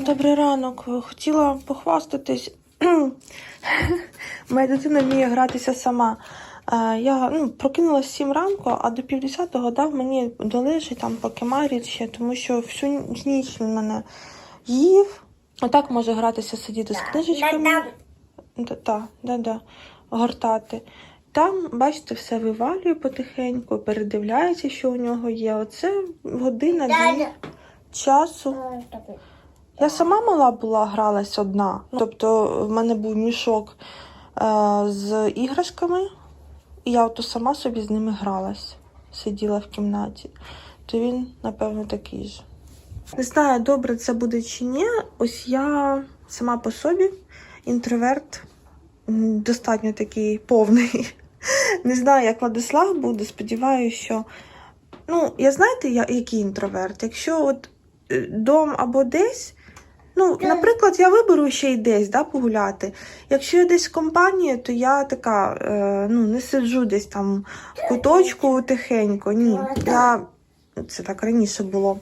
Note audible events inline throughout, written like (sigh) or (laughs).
Добрий ранок. Хотіла похвастатись. Моя дитина вміє гратися сама. Е, Я ну, прокинулась 7 ранку, а до півдесятого дав мені долежить там покемарить ще, тому що всю ніч він мене їв. Отак може гратися, сидіти з книжечками. Так, да, да, гортати. Там, бачите, все вивалює потихеньку, передивляється, що у нього є. Оце година дві часу. Я сама мала була, гралась одна. Ну, Тобто в мене був мішок е, з іграшками, і я ото сама собі з ними гралась, сиділа в кімнаті. То він, напевно, такий ж. Не знаю, добре це буде чи ні. Ось я сама по собі інтроверт, достатньо такий повний. (laughs) Не знаю, як Владислав буде. Сподіваюся, що. Ну, я знаєте, я, який інтроверт? Якщо от е, дом або десь. Ну, наприклад, я виберу ще й десь да, погуляти. Якщо я десь в компанії, то я така е, ну, не сиджу десь там в куточку тихенько. Ні. Я... Це так раніше було.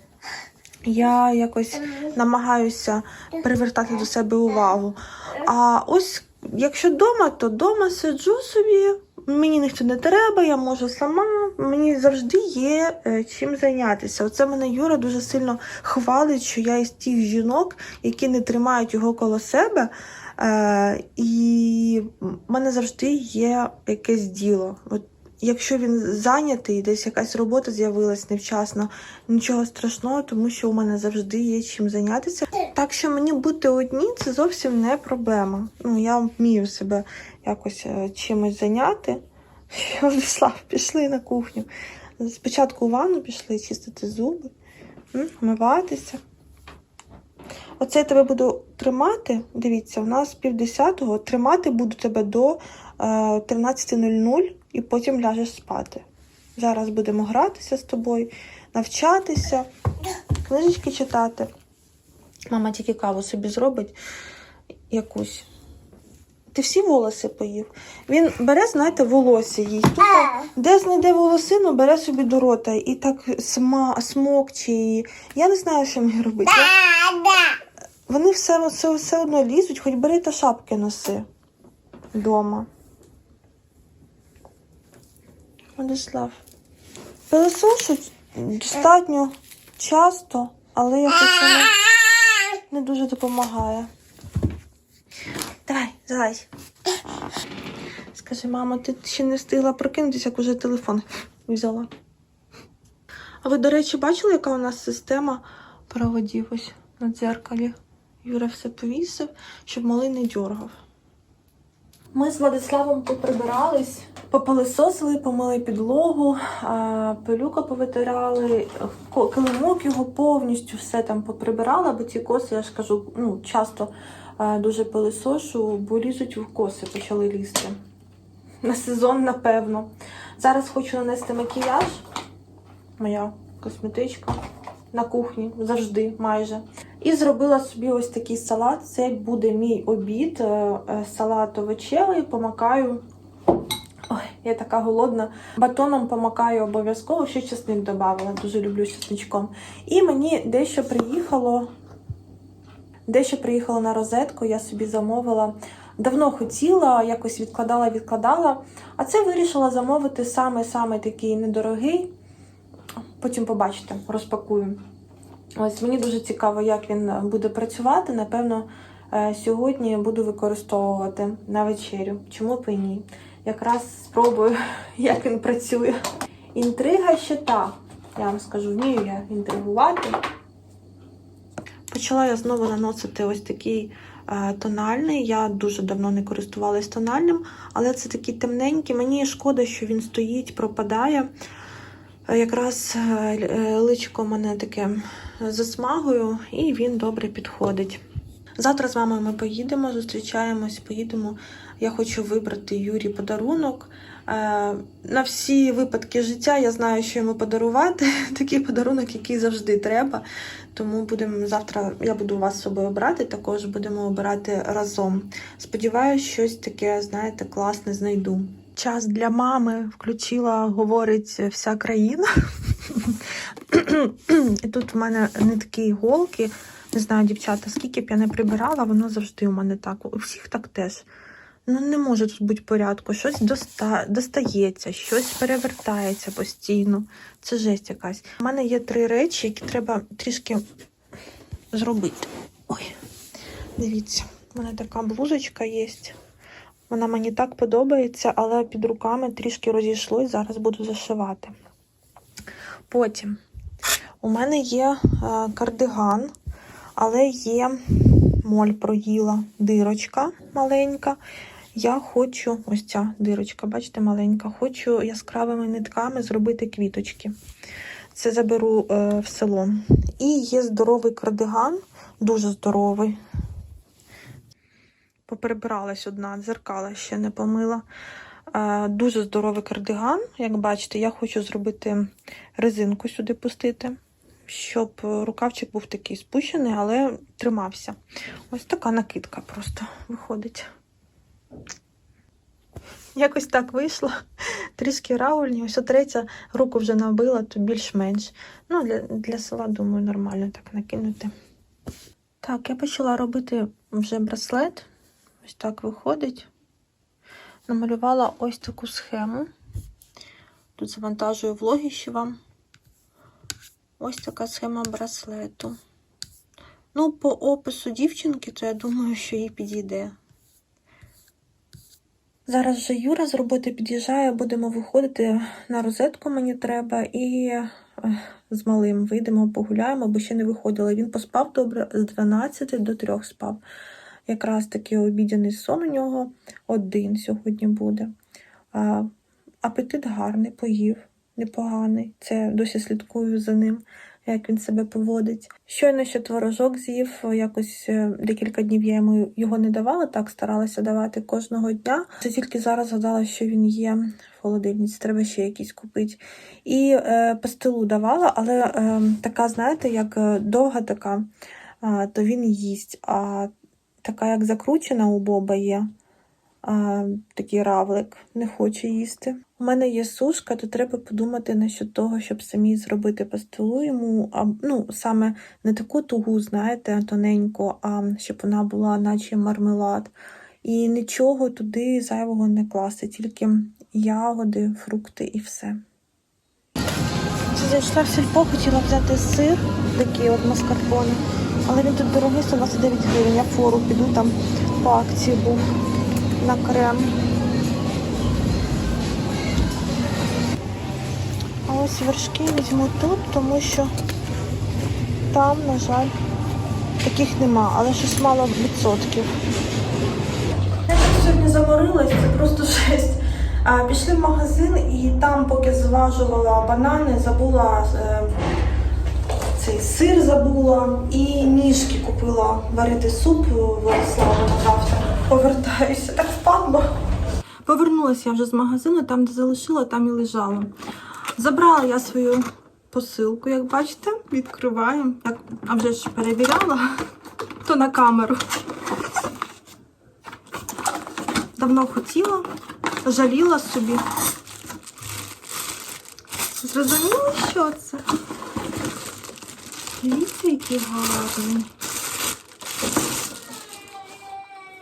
Я якось намагаюся привертати до себе увагу. А ось якщо вдома, то вдома сиджу собі, мені ніхто не треба, я можу сама, мені завжди є е, чим зайнятися. Оце мене Юра дуже сильно хвалить, що я із тих жінок, які не тримають його коло себе. Е, і в мене завжди є якесь діло. От Якщо він зайнятий, десь якась робота з'явилась невчасно, нічого страшного, тому що у мене завжди є чим зайнятися. Так що мені бути одній це зовсім не проблема. Ну, я вмію себе якось е, чимось зайняти. (laughs) Владислав, пішли на кухню. Спочатку в ванну пішли чистити зуби, вмиватися. Оце я тебе буду тримати. Дивіться, у нас півдесятого. Тримати буду тебе до е, 13.00 і потім ляжеш спати. Зараз будемо гратися з тобою, навчатися, книжечки читати. Мама тільки каву собі зробить якусь. Ти всі волоси поїв. Він бере, знаєте, волосся їсть. Тут, де знайде волосину, бере собі до рота і так сма, смокче її. Я не знаю, що мені робити. Вони все, все, все одно лізуть, хоч бери та шапки носи вдома. Владислав. Пилосошуть достатньо часто, але якось воно не дуже допомагає. Давай, залазь. Скажи, мамо, ти ще не встигла прокинутися, як уже телефон взяла. А ви, до речі, бачили, яка у нас система проводів ось на дзеркалі? Юра все повісив, щоб малий не дьоргав. Ми з Владиславом поприбирались, попилисосили, помили підлогу, пилюка повитирали, килимок його повністю все там поприбирала, бо ці коси, я ж кажу, ну, часто дуже пилисошу, бо лізуть в коси, почали лізти. На сезон, напевно. Зараз хочу нанести макіяж. Моя косметичка на кухні завжди майже. І зробила собі ось такий салат. Це буде мій обід. е, е, Салат овочевий, помакаю. Ой, я така голодна. Батоном помакаю обов'язково, ще чесник додавала. Дуже люблю чесничком. І мені дещо приїхало. Дещо приїхало на розетку, я собі замовила. Давно хотіла, якось відкладала, відкладала. А це вирішила замовити саме-саме такий недорогий. Потім побачите, розпакую. Ось мені дуже цікаво, як він буде працювати. Напевно, е, сьогодні буду використовувати на вечерю. Чому б і ні? Якраз спробую, (laughs) як він працює. Інтрига ще та. Я вам скажу, вмію я інтригувати. Почала я знову наносити ось такий е, тональний. Я дуже давно не користувалась тональним, але це такий темненький. Мені шкода, що він стоїть, пропадає. Е, Якраз е, е, личко мене таке засмагою, і він добре підходить. Завтра з мамою ми поїдемо, зустрічаємось, поїдемо. Я хочу вибрати Юрі подарунок. На всі випадки життя я знаю, що йому подарувати. (laughs) Такий подарунок, який завжди треба. Тому будемо завтра. Я буду вас з собою обрати, також будемо обирати разом. Сподіваюсь, щось таке, знаєте, класне знайду. Час для мами включила, говорить вся країна. І тут в мене нитки іголки. Не знаю, дівчата, скільки б я не прибирала, воно завжди у мене так. У всіх так теж. Ну, не може тут бути порядку. Щось доста... достається, щось перевертається постійно. Це жесть якась. У мене є три речі, які треба трішки зробити. Ой, дивіться, у мене така блузочка є. Вона мені так подобається, але під руками трішки розійшлось. Зараз буду зашивати. Потім у мене є е, кардиган, але є моль проїла дирочка маленька. Я хочу, ось ця дирочка, бачите, маленька, хочу яскравими нитками зробити квіточки. Це заберу е, в село. І є здоровий кардиган, дуже здоровий. Поперебиралась одна, дзеркала ще не помила. Е, дуже здоровий кардиган. Як бачите, я хочу зробити резинку сюди пустити, щоб рукавчик був такий спущений, але тримався. Ось така накидка просто виходить. Якось так вийшло. Трішки раульні. Ось третя руку вже набила, то більш-менш. Ну, для, для села, думаю, нормально так накинути. Так, я почала робити вже браслет. Ось так виходить. Намалювала ось таку схему. Тут завантажую влоги ще вам. Ось така схема браслету. Ну, по опису дівчинки, то я думаю, що їй підійде. Зараз вже Юра з роботи під'їжджає, будемо виходити на розетку, мені треба, і е, з малим вийдемо, погуляємо, бо ще не виходила. Він поспав добре з 12 до 3 спав. Якраз таки обідяний сон у нього один сьогодні буде. А, апетит гарний, поїв, непоганий. Це досі слідкую за ним, як він себе поводить. Щойно ще творожок з'їв, якось е, декілька днів я йому його не давала, так старалася давати кожного дня. Це тільки зараз згадала, що він є в холодильниці, треба ще якийсь купити. І е, пастилу давала, але е, така, знаєте, як е, довга така, е, то він їсть. А така, як закручена у Боба є. А, такий равлик не хоче їсти. У мене є сушка, то треба подумати насчет того, щоб самі зробити пастилу йому. А, ну, саме не таку тугу, знаєте, тоненьку, а щоб вона була, наче мармелад. І нічого туди зайвого не класти, тільки ягоди, фрукти і все. Зайшла в сільпо, хотіла взяти сир, такий от маскарпоне, але він тут дорогий 129 гривень. Я фору піду там по акції був на крем. А ось вершки візьму тут, тому що там, на жаль, таких нема, але щось мало відсотків. Я так сьогодні заморилась, це просто (laughs) жесть. Пішли в магазин і там, поки зважувала банани, забула е, сир забула і ніжки купила варити суп Владислава на завтра. Повертаюся, так впадло. Повернулася я вже з магазину, там, де залишила, там і лежала. Забрала я свою посилку, як бачите, відкриваю. Як, а вже ж перевіряла, то на камеру. Давно хотіла, жаліла собі. Зрозуміли, що це? Дивіться, які гарні.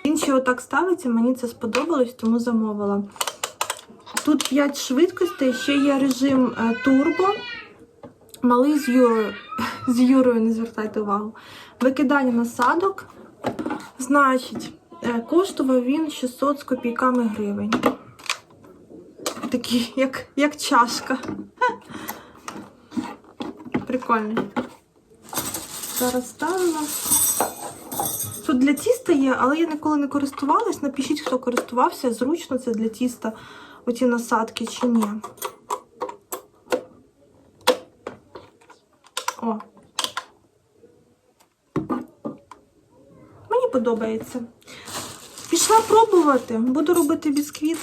Він ще отак ставиться, мені це сподобалось, тому замовила. Тут 5 швидкостей, ще є режим е, турбо. Малий з Юрою. (laughs) З Юрою, не звертайте увагу. Викидання насадок. Значить, е, коштував він 600 з копійками гривень. Такий, як, як чашка. (laughs) Прикольний. Зараз ставимо. Тут для тіста є, але я ніколи не користувалась. Напишіть, хто користувався, зручно це для тіста оці насадки чи ні. О. Мені подобається. Пішла пробувати, буду робити бісквіт.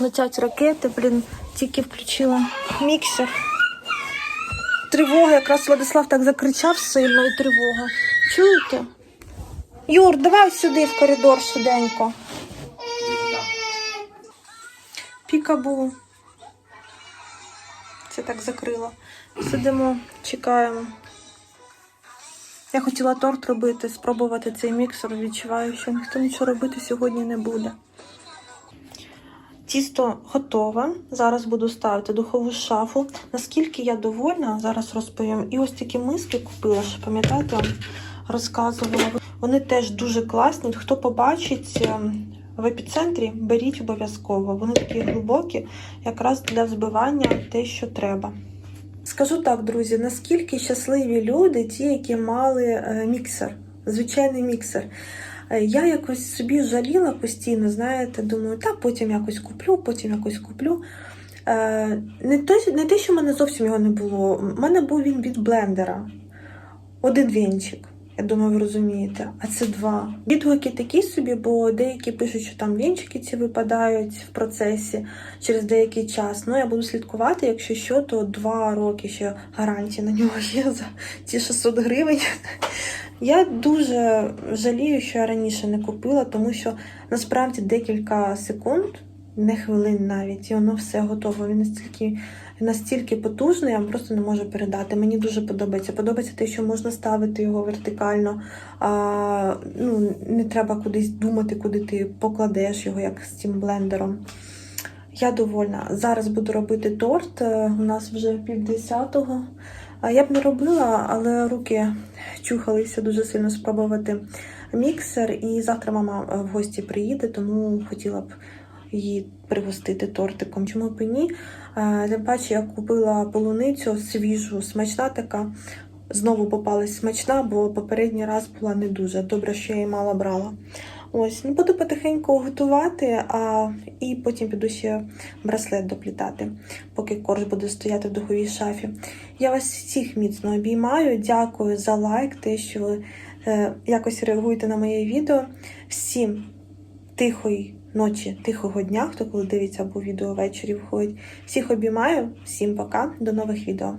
Летять ракети, блін, тільки включила міксер. Тривога, якраз Владислав так закричав сильно і тривога. Чуєте? Юр, давай сюди в коридор швиденько. Пікабу. Це так закрила. Сидимо, чекаємо. Я хотіла торт робити, спробувати цей міксер. Відчуваю, що ніхто нічого робити сьогодні не буде. Тісто готове. Зараз буду ставити духову шафу. Наскільки я довольна, зараз розповім. І ось такі миски купила, що пам'ятаєте, розказувала. Вони теж дуже класні. Хто побачить ем, в епіцентрі, беріть обов'язково. Вони такі глибокі, якраз для взбивання те, що треба. Скажу так, друзі, наскільки щасливі люди, ті, які мали е, міксер, звичайний міксер. Е, Я якось собі жаліла постійно, знаєте, думаю, та потім якось куплю, потім якось куплю. Е, Не те, не те, що в мене зовсім його не було. У мене був він від блендера. Один вінчик. Я думаю, ви розумієте. А це два. Відгуки такі собі, бо деякі пишуть, що там вінчики ці випадають в процесі через деякий час. Ну, я буду слідкувати, якщо що, то два роки ще гарантія на нього є за ці 600 гривень. Я дуже жалію, що я раніше не купила, тому що насправді декілька секунд, не хвилин навіть, і воно все готово. Він настільки, настільки потужний, я вам просто не можу передати. Мені дуже подобається. Подобається те, що можна ставити його вертикально, а, ну, не треба кудись думати, куди ти покладеш його, як з цим блендером. Я довольна. Зараз буду робити торт. Е, У нас вже півдесятого. А Я б не робила, але руки чухалися дуже сильно спробувати міксер. І завтра мама в гості приїде, тому хотіла б її пригостити тортиком. Чому б і ні? Е, Тим паче я купила полуницю свіжу, смачна така. Знову попалась смачна, бо попередній раз була не дуже. Добре, що я її мало брала. Ось, ну буду потихеньку готувати, а і потім піду ще браслет доплітати, поки корж буде стояти в духовій шафі. Я вас всіх міцно обіймаю. Дякую за лайк, те, що ви е, якось реагуєте на моє відео. Всім тихої ночі, тихого дня, хто коли дивиться або відео ввечері входить. Всіх обіймаю, всім пока, до нових відео.